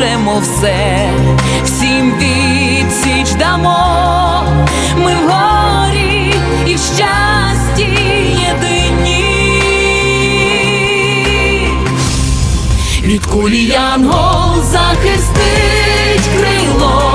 зможемо все, всім відсіч дамо, ми в горі і в щасті єдині. Від кулі янгол захистить крилом,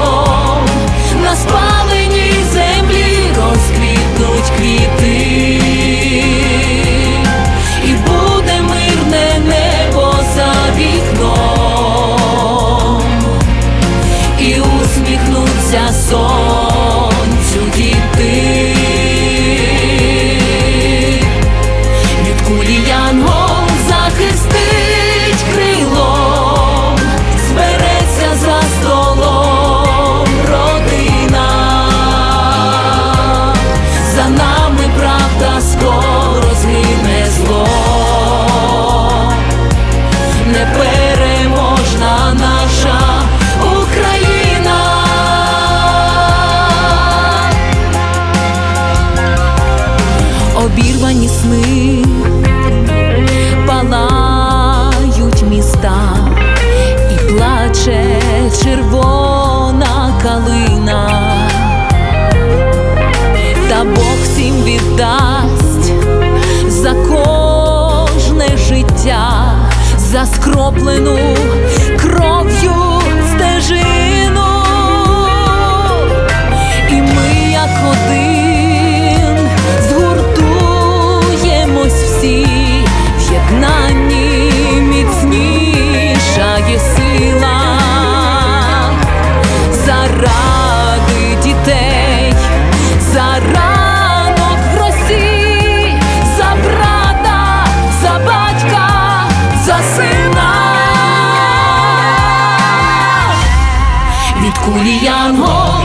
непереможна наша Україна. Обірвані сни палають міста і плаче червона калина, та Бог всім віддасть за скроплену кров'ю стежину. Хули